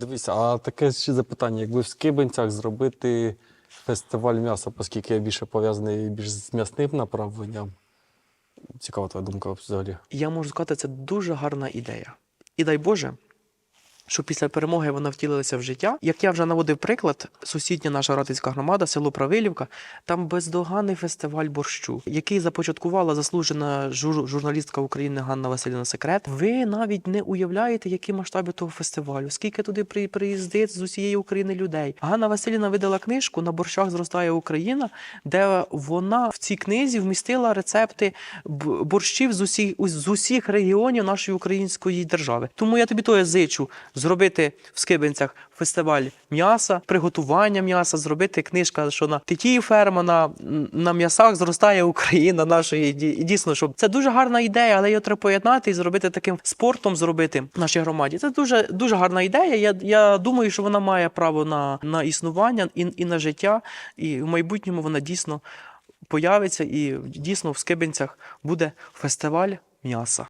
Дивіться, а таке ще запитання: якби в Скибинцях зробити фестиваль м'яса, оскільки я більше пов'язаний більш з м'ясним направленням. Цікава твоя думка взагалі. Я можу сказати, це дуже гарна ідея. І дай Боже, щоб після перемоги вона втілилася в життя. Як я вже наводив приклад, сусідня наша ратицька громада, село Правилівка, там бездоганний фестиваль борщу, який започаткувала заслужена жур- журналістка України Ганна Васильівна Секрет. Ви навіть не уявляєте, які масштаби того фестивалю, скільки туди при- приїздить з усієї України людей. Ганна Васильівна видала книжку на борщах зростає Україна, де вона в цій книзі вмістила рецепти б- борщів з усіх з усіх регіонів нашої української держави. Тому я тобі то я зичу зробити в Скибинцях фестиваль м'яса, приготування м'яса, зробити книжка, що на Тетії ферма на, на м'ясах зростає Україна нашої. І дійсно, щоб це дуже гарна ідея, але її треба поєднати і зробити таким спортом, зробити в нашій громаді. Це дуже дуже гарна ідея. Я, я думаю, що вона має право на, на існування і, і на життя, і в майбутньому вона дійсно появиться, і дійсно в Скибинцях буде фестиваль м'яса.